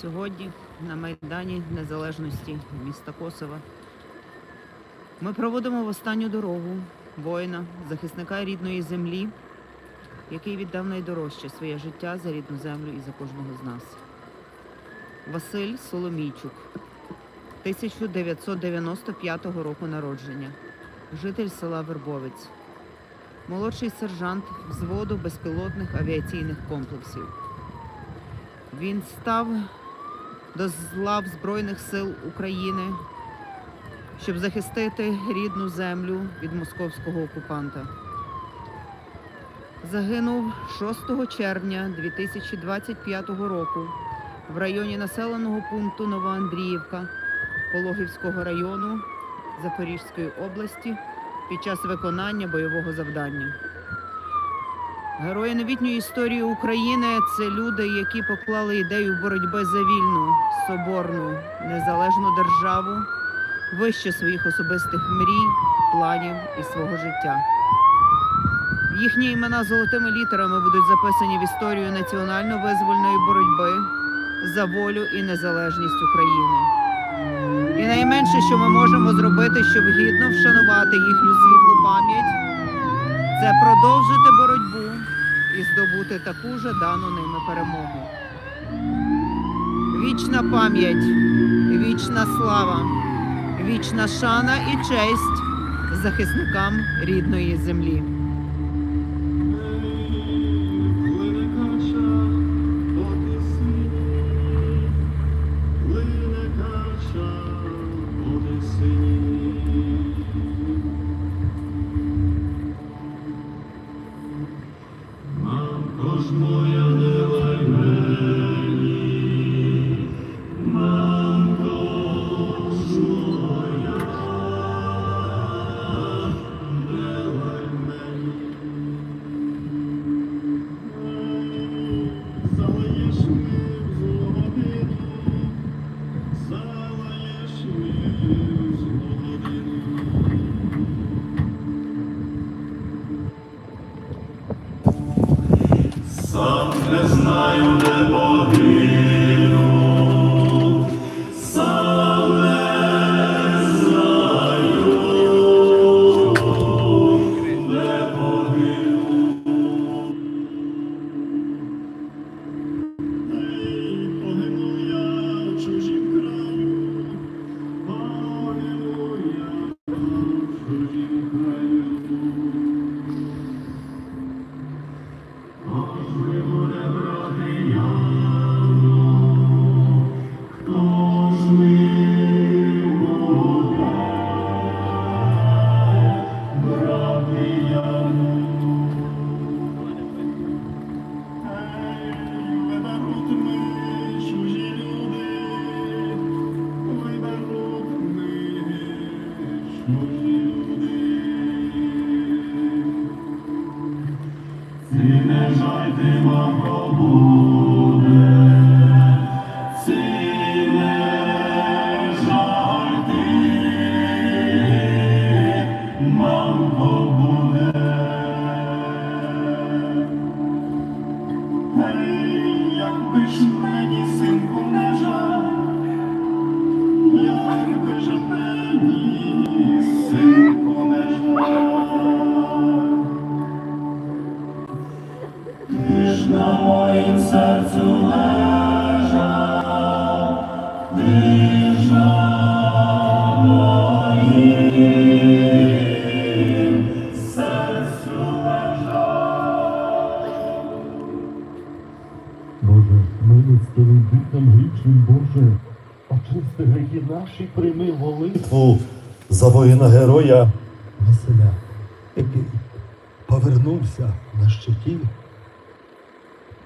Сьогодні на Майдані Незалежності міста Косова ми проводимо в останню дорогу воїна, захисника рідної землі, який віддав найдорожче своє життя за рідну землю і за кожного з нас. Василь Соломійчук, 1995 року народження, житель села Вербовець, молодший сержант взводу безпілотних авіаційних комплексів. Він став до лав Збройних сил України, щоб захистити рідну землю від московського окупанта. Загинув 6 червня 2025 року в районі населеного пункту Новоандріївка Пологівського району Запорізької області під час виконання бойового завдання. Герої новітньої історії України це люди, які поклали ідею боротьби за вільну, соборну, незалежну державу вище своїх особистих мрій, планів і свого життя. Їхні імена золотими літерами будуть записані в історію національно-визвольної боротьби за волю і незалежність України. І найменше, що ми можемо зробити, щоб гідно вшанувати їхню світлу пам'ять, це продовжити боротьбу і здобути таку же дану ними перемогу. Вічна пам'ять, вічна слава, вічна шана і честь захисникам рідної землі. Який повернувся на щиті.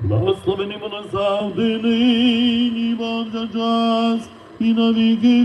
Благословені назавжди завжди нині вам за час і на віки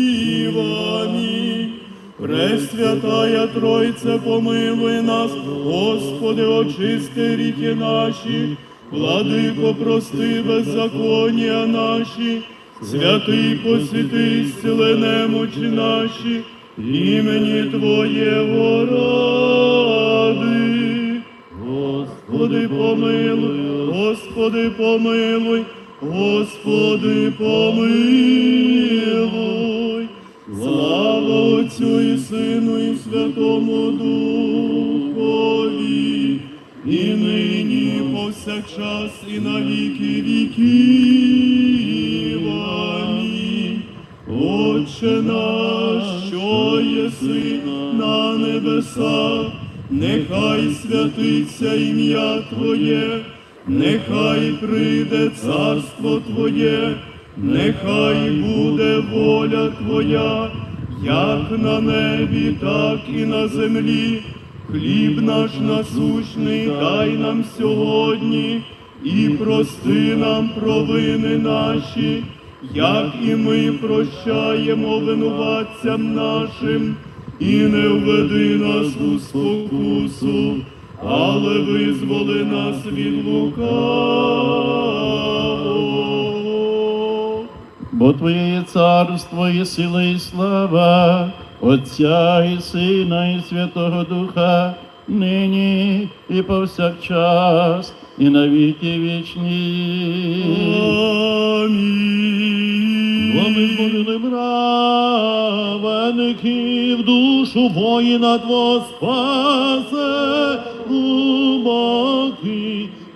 Амінь. Пресвятая Тройце, помилуй нас, Господи, очисти гріхи наші, владико, прости беззаконня наші, святий посвяти, зціли немочі наші, імені Твоєго ради. Господи, помилуй, Господи, помилуй, Господи, помилуй. Слава Отцю і Сину, і Святому Духові, і нині, і повсякчас, і на віки. Амінь. Отче наш, що єси на небесах, нехай святиться ім'я Твоє, нехай прийде царство Твоє, нехай буде воля Твоя, як на небі, так і на землі. Хліб наш насущний дай нам сьогодні, і прости нам провини наші, як і ми прощаємо винуватцям нашим, і не введи нас у спокусу, але визволи нас від лукавого. Бо Твоє є царство і сила, і слава, Отця і Сина, і Святого Духа, нині і повсякчас, і на віки вічні. Амінь. Бо ми збудили мравеників, душу воїна Твого спасе у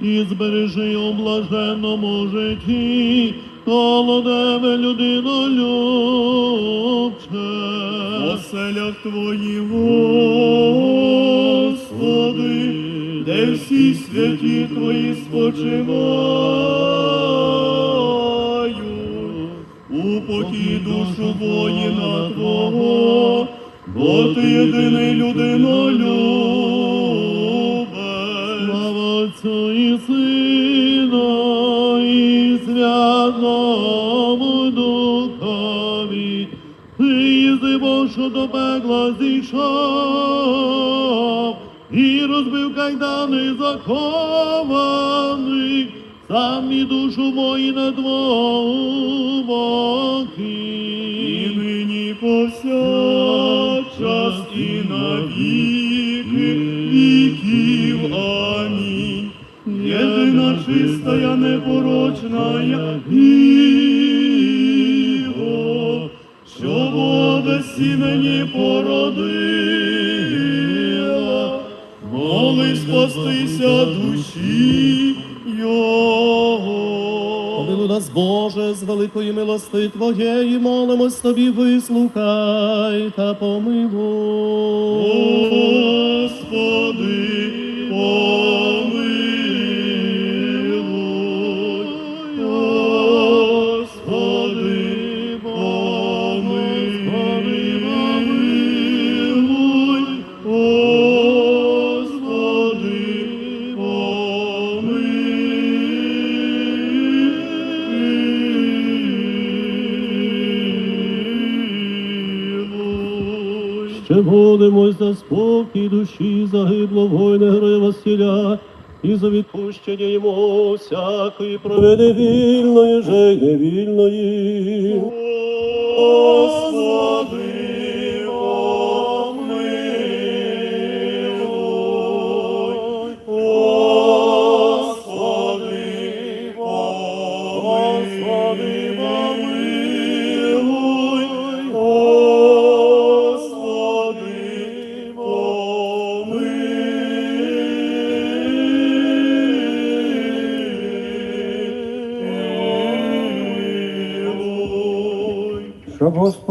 і збережи у блаженному житті, коло тебе людино любче. Оселях Твоїх, Господи, де всі святі Твої спочивають, у покій душу воїна Твого, бо Ти єдиний людинолюбець. Слава Отцю і Сину, Святому Духові, ти їздив, що до пекла зійшов, і розбив кайдани закованих, сам і душу воїна твого І боки. нині повсякчас і на віки віків. Чистая непорочна Діво, що вода сімені породила, моли спастися душі Його. Помилуй нас, Боже, з великої милости Твоєї, молимось Тобі, вислухай та помилуй. Господи, загибло воїна героя Василя, і за відпущення йому всякої провини вільної, же невільної. Господи,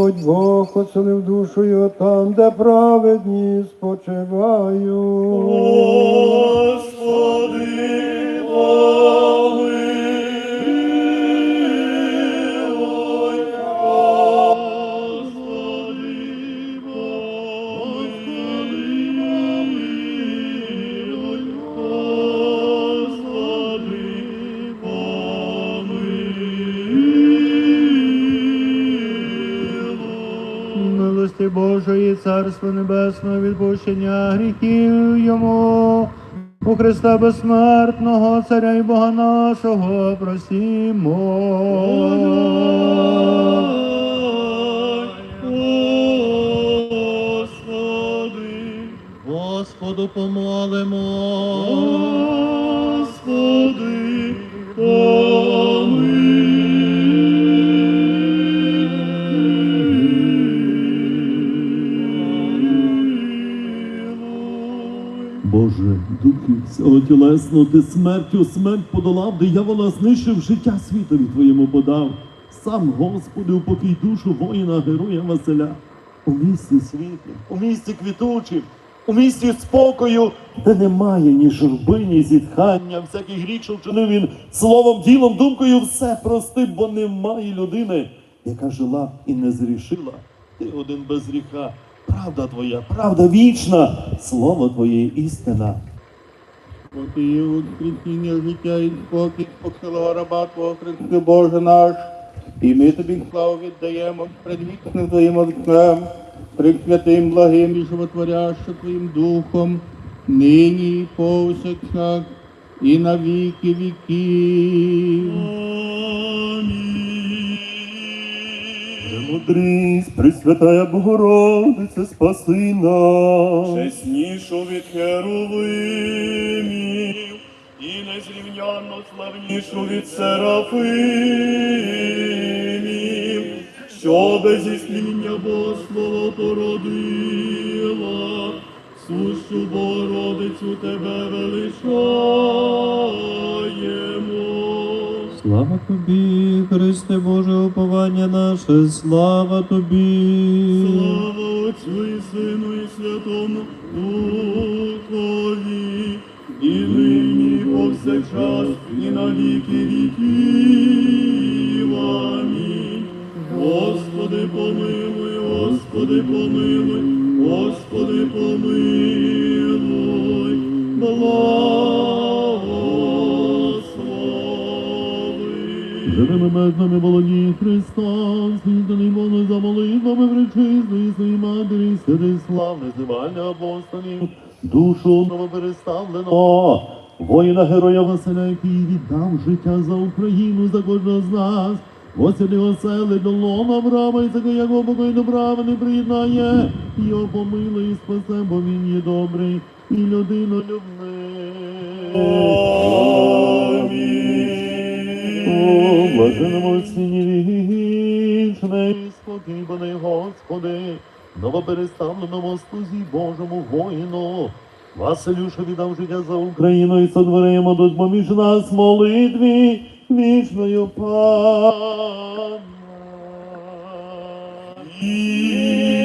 Господь Бог оселив душу його там, де праведні спочивають. Господи, помилуй, Божої, Царства Небесного, відпущення гріхів йому. У Христа безсмертного, Царя і Бога нашого, просімо. Господу помолимо. Всього тілесного, ти смертю смерть подолав, диявола знищив життя світові твоєму подав. Сам, Господи, упокій душу воїна, героя Василя. У місті світлі, у місті квітучим, у місті спокою, де немає ні журби, ні зітхання, всякий гріх, що вчинив він словом, ділом, думкою, все прости, бо немає людини, яка жила і не зрішила. Ти один без гріха. Правда твоя, правда вічна, слово твоє істина. Ти воскресіння життя і спокій, похилого раба Твого Христи Боже наш. І ми тобі славу віддаємо перед вічним Твоїм Отцем, присвятим, благим і животворяще Твоїм Духом, нині і повсякчас, і на віки віків. Мудрість, Пресвятая Богородице, спаси нас. чеснішу від херовимів і незрівнянно славнішу від серафимів, що без ісління Богослова породила, сущу Богородицю тебе величаємо. Слава тобі, Христе Боже, уповання наше, слава тобі. Слава Отцю і Сину і Святому Духові, і нині, і повсякчас, і на віки. Амінь. Господи, помилуй, Господи, помилуй, Господи, помилуй, благослови. Живими межнами володії Христа, світаний Боже за молитвами причистої своїй матері, святий славне зивання апостолів, душу новопереставлено, воїна героя Василя, який віддав життя за Україну, за кожного з нас. Василі осели до лона Авраама, і таке, як покой добра не приєднає, його помилуй і спасе, бо він є добрий і людинолюбний. О, блаженному вічний спокій, бо не Господи, новопереставленому слузі Божому воїну. Василю, що віддав життя за Україну і сотворимо тут поміж нас молитві вічною пана. Вічная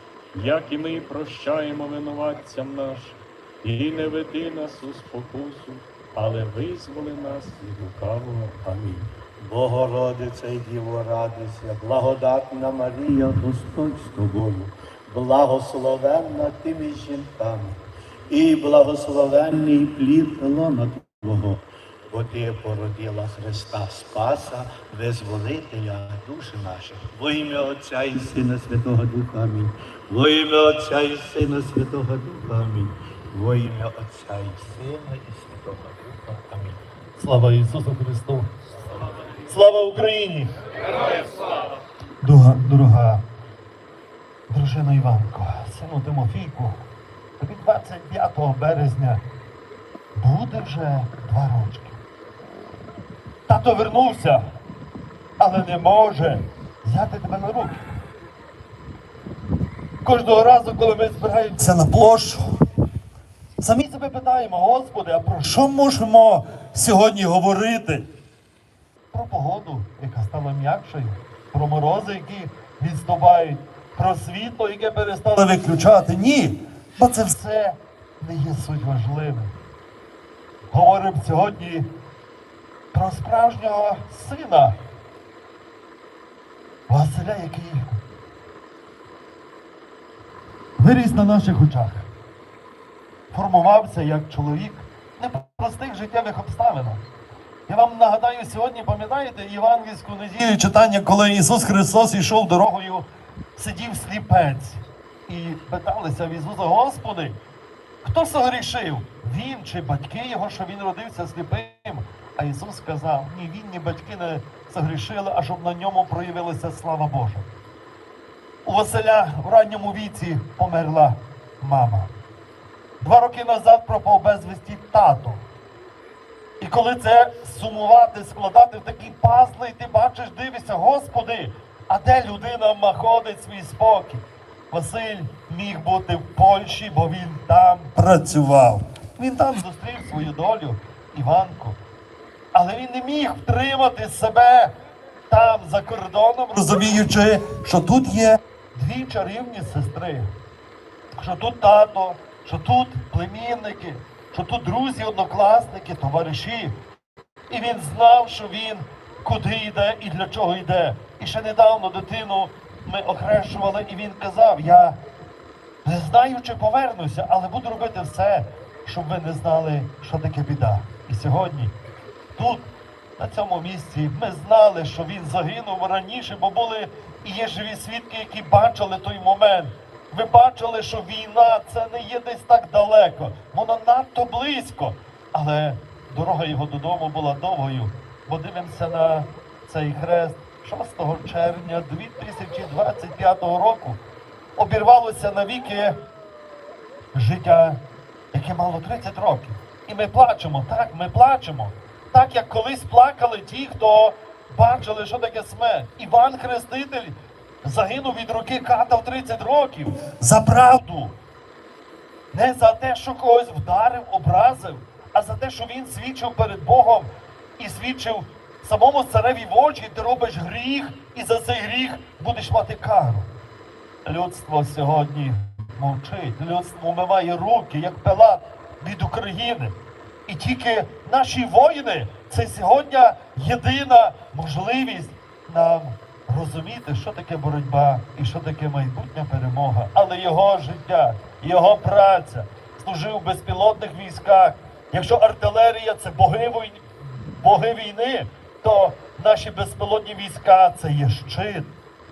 як і ми прощаємо винуватцям нашим, і не веди нас у спокусу, але визволи нас від лукавого. Амінь. Богородице і Діво радуйся, благодатна Марія, Господь з тобою, благословенна ти між жінками, і благословенний плід лона Твого, бо Ти породила Христа Спаса, визволителя душі наших. Во ім'я Отця і Сина Святого Духа Амінь. Во ім'я Отця і Сина Святого Духа Амінь. Во ім'я Отця і Сина і Святого Духа Амінь. Слава Ісусу Христу! Слава Україні! Героям слава! Дорога, дорога дружина Іванко, сину Тимофійку, тобі 25 березня буде вже два рочки. Тато вернувся, але не може взяти тебе на руки. Кожного разу, коли ми збираємося на площу, самі себе питаємо, Господи, а про що можемо сьогодні говорити? Про погоду, яка стала м'якшою, про морози, які відступають, про світло, яке перестало виключати. Ні, бо це все не є суть важливим. Говоримо сьогодні про справжнього сина Василя, який виріс на наших очах формувався як чоловік непростих життєвих обставинах. Я вам нагадаю, сьогодні пам'ятаєте євангельську неділю читання, коли Ісус Христос йшов дорогою, сидів сліпець і питалися в Ісуса, Господи, хто согрішив? Він чи батьки його, що він родився сліпим? А Ісус сказав, ні він, ні батьки не согрішили, а щоб на ньому проявилася слава Божа. У Василя в ранньому віці померла мама. Два роки назад пропав безвісті тато. І коли це сумувати, складати в такі пазли, і ти бачиш, дивишся, Господи, а де людина знаходить свій спокій? Василь міг бути в Польщі, бо він там працював. Він там зустрів свою долю, Іванку. Але він не міг втримати себе там, за кордоном, розуміючи, що тут є дві чарівні сестри що тут тато, що тут племінники, що тут друзі, однокласники, товариші. І він знав, що він куди йде і для чого йде. І ще недавно дитину ми охрещували, і він казав: Я не знаю, чи повернуся, але буду робити все, щоб ви не знали, що таке біда. І сьогодні тут, на цьому місці, ми знали, що він загинув раніше, бо були і є живі свідки, які бачили той момент. Ви бачили, що війна це не є десь так далеко, воно надто близько. Але дорога його додому була довгою, бо дивимося на цей хрест 6 червня 2025 року. Обірвалося навіки життя, яке мало 30 років. І ми плачемо, так, ми плачемо. Так як колись плакали ті, хто бачили, що таке смерть. Іван Хреститель загинув від руки ката в 30 років за правду. Не за те, що когось вдарив, образив, а за те, що він свідчив перед Богом і свідчив самому цареві в очі, ти робиш гріх, і за цей гріх будеш мати кару. Людство сьогодні мовчить. Людство умиває руки, як пилат від України. І тільки наші воїни це сьогодні єдина можливість нам розуміти, що таке боротьба і що таке майбутня перемога. Але його життя, його праця служив в безпілотних військах. Якщо артилерія це боги війни, боги війни, то наші безпілотні війська це є щит,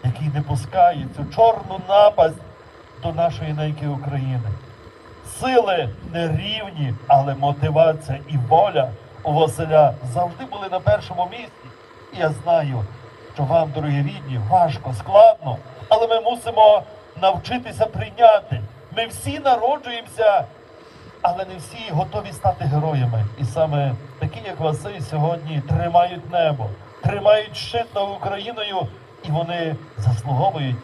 який не пускає цю чорну напасть до нашої неньки України. Сили нерівні, але мотивація і воля у Василя завжди були на першому місці. І я знаю, що вам, дорогі рідні, важко, складно, але ми мусимо навчитися прийняти. Ми всі народжуємося, але не всі готові стати героями. І саме такі, як Василь, сьогодні тримають небо, тримають щит над Україною, і вони заслуговують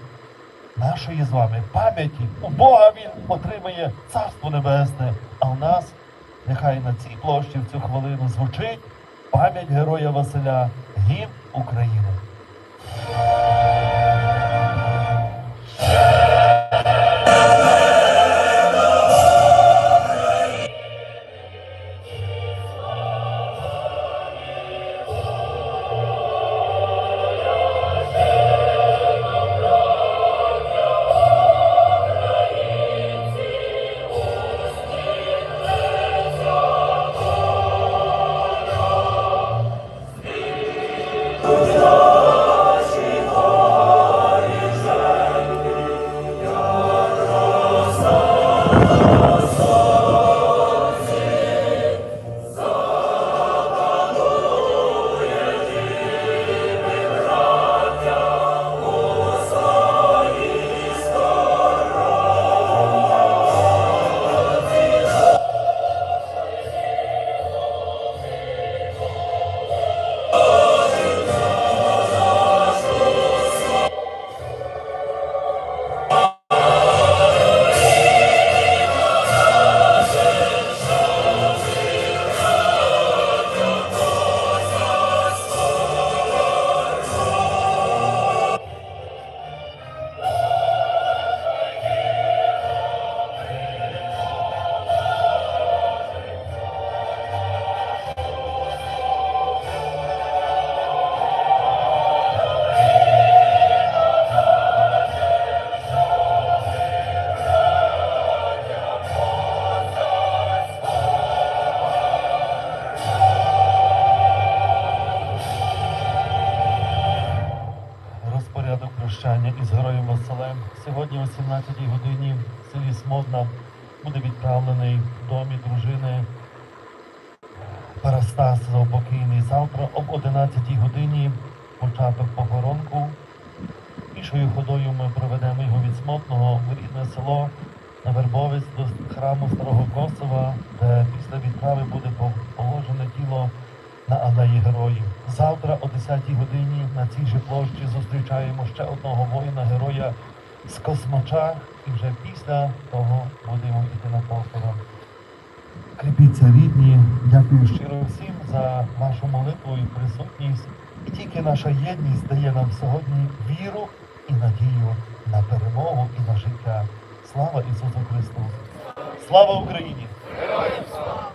нашої з вами пам'яті. У Бога він отримає Царство Небесне, а у нас нехай на цій площі в цю хвилину звучить пам'ять героя Василя, гімн України. Домі дружини Парастас покійний. Завтра об 11 годині початок похоронку. Пішою ходою ми проведемо його від Смотного в рідне село на Вербовець до храму Старого Косова, де після відправи буде положене тіло на алеї героїв. Завтра о 10 годині на цій же площі зустрічаємо ще одного воїна-героя з Космача, і вже після того будемо йти на похорон. Кріпіться рідні, дякую щиро всім за вашу молитву і присутність. І тільки наша єдність дає нам сьогодні віру і надію на перемогу і на життя. Слава Ісусу Христу! Слава Україні! Українське